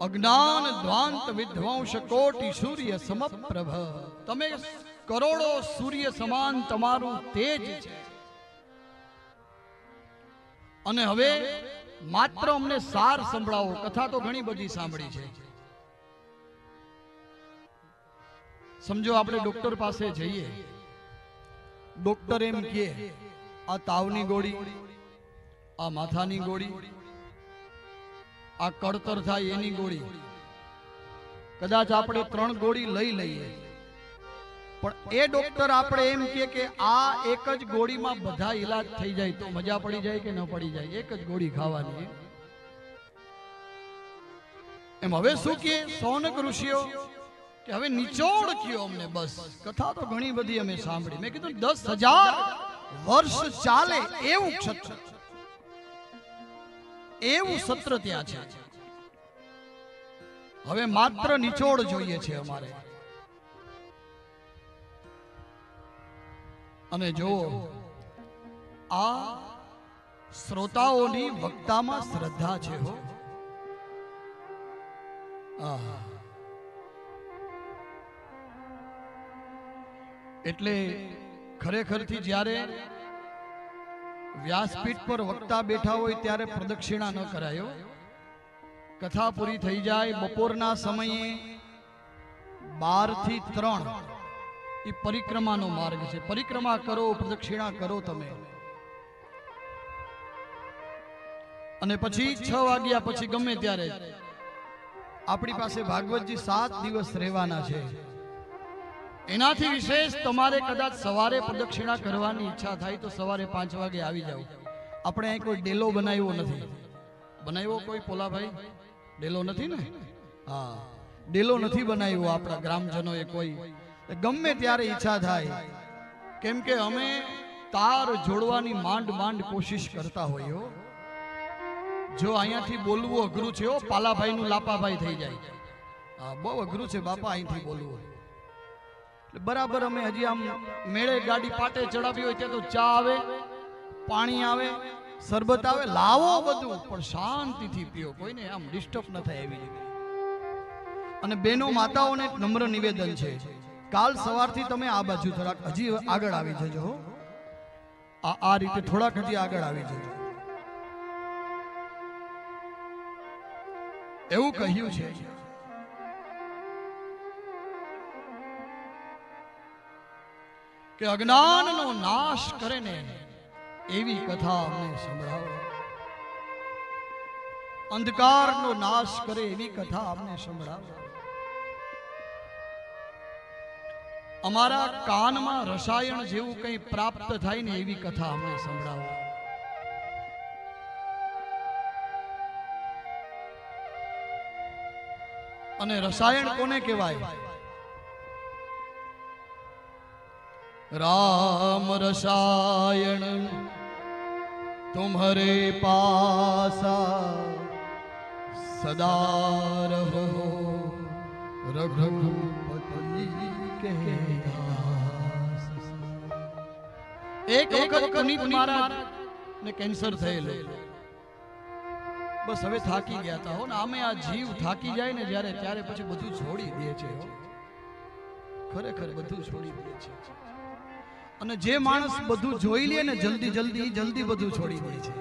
અજ્ઞાન ધ્વાંત વિધ્વંસ કોટી સૂર્ય સમપ્રભ. તમે કરોડો સૂર્ય સમાન તમારું તેજ છે. અને હવે માત્ર અમને સાર સંભળાવો. કથા તો ઘણી બધી સાંભળી છે. સમજો, આપણે ડોક્ટર પાસે જઈએ. ડોક્ટર એમ કહે, આ તાવની ગોળી, આ માથાની ગોળી આ કડતર થાય એની ગોળી. કદાચ આપણે ત્રણ ગોળી લઈ લઈએ. પણ એ ડોક્ટર આપણે એમ કહે કે આ એક જ ગોળીમાં બધા ઈલાજ થઈ જાય તો મજા પડી જાય કે ન પડી જાય? એક જ ગોળી ખાવાની. એમ હવે શું કે સૌનક ઋષિઓ? કે હવે નિચોડ કયો અમને બસ. કથા તો ઘણી બધી અમે સાંભળી. મેં કીધું દસ હજાર વર્ષ ચાલે એવું ક્ષત્ર. એવું સત્ર ત્યાં છે. હવે માત્ર નિચોડ જોઈએ છે અમારે. અને જો આ શ્રોતાઓની વક્તામાં શ્રદ્ધા છે હો. એટલે ખરેખરથી જ્યારે વ્યાસપીઠ પર વક્તા બેઠા હોય ત્યારે પ્રદક્ષિણા ન કરાયો કથા પૂરી થઈ જાય બપોરના સમયે બારથી ત્રણ. એ પરિક્રમાનો માર્ગ છે. પરિક્રમા કરો, પ્રદક્ષિણા કરો તમે. અને પછી છ વાગ્યા પછી ગમે ત્યારે આપણી પાસે ભાગવતજી સાત દિવસ રહેવાના છે. એનાથી વિશેષ તમારે કદાચ સવારે પ્રદક્ષિણા કરવાની ઈચ્છા થાય તો સવારે પાંચ વાગે આવી જાવ આપણે અહીં કોઈ ડેલો બનાવ્યો નથી. બનાવ્યો કોઈ પોલાભાઈ? ડેલો નથી ને? હા. ડેલો નથી બનાવ્યો આપણા ગ્રામજનોએ કોઈ. ગમે ત્યારે ઈચ્છા થાય. કેમ કે અમે તાર જોડવાની માંડ માંડ કોશિશ કરતા હોઈએ જો અહીંયાથી બોલવું અઘરું છે હો, પાલાભાઈનું લાપાભાઈ થઈ જાય. હા, બહુ અઘરું છે બાપા અહીંથી બોલવું. બરાબર અમે હજી આમ મેળે ગાડી પાટે ચડાવી હોય ત્યાં તો ચા આવે, પાણી આવે, શરબત આવે, લાવો બધું, પણ શાંતિથી પીઓ. કોઈને આમ ડિસ્ટર્બ ન થાય એવી રીતે. અને બેનો માતાઓને નમ્ર નિવેદન છે. કાલ સવારથી તમે આ બાજુ થોડાક હજી આગળ આવી જજો. આ આ રીતે થોડાક હજી આગળ આવી જજો. એવું કહ્યું છે. કે અજ્ઞાનનો નાશ કરે ને એવી કથા અમને સંભળાવો. અંધકારનો નાશ કરે એવી કથા અમને સંભળાવો. અમારા કાનમાં રસાયણ જેવું કંઈ પ્રાપ્ત થાય ને એવી કથા અમને સંભળાવો. અને રસાયણ કોને કહેવાય? राम रसायन तुम्हारे पासा सदा रहो रघुपति के दास। એક વખત પુનીત મહારાજ ને કેન્સર થયેલું બસ હવે થાકી ગયા હતા હો ને આમે આ જીવ થાકી જાય ને જ્યારે ત્યારે પછી બધું છોડી દે છે હો. ખરેખર બધું છોડી દે છે અને જે માણસ બધું જોઈ લે ને જલ્દી જલ્દી જલ્દી બધું છોડી દે છે.